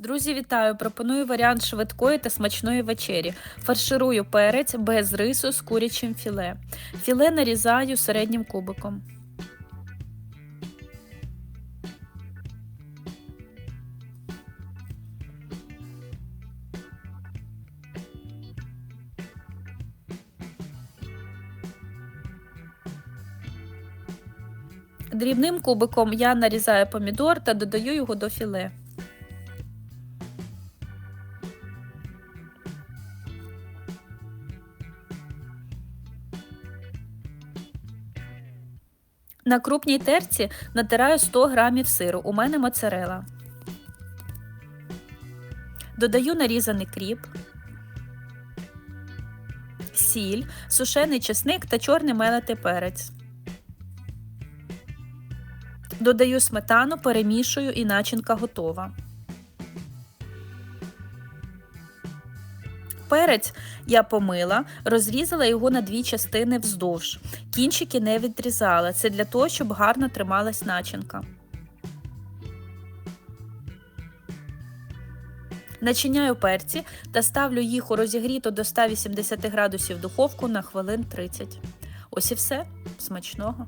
Друзі, вітаю! Пропоную варіант швидкої та смачної вечері. Фарширую перець без рису з курячим філе. Філе нарізаю середнім кубиком. Дрібним кубиком я нарізаю помідор та додаю його до філе. На крупній терці натираю 100 г сиру. У мене моцарела. Додаю нарізаний кріп, сіль, сушений чесник та чорний мелетий перець. Додаю сметану, перемішую і начинка готова. Перець я помила, розрізала його на дві частини вздовж. Кінчики не відрізала. Це для того, щоб гарно трималась начинка. Начиняю перці та ставлю їх у розігріту до 180 градусів духовку на хвилин 30. Ось і все. Смачного!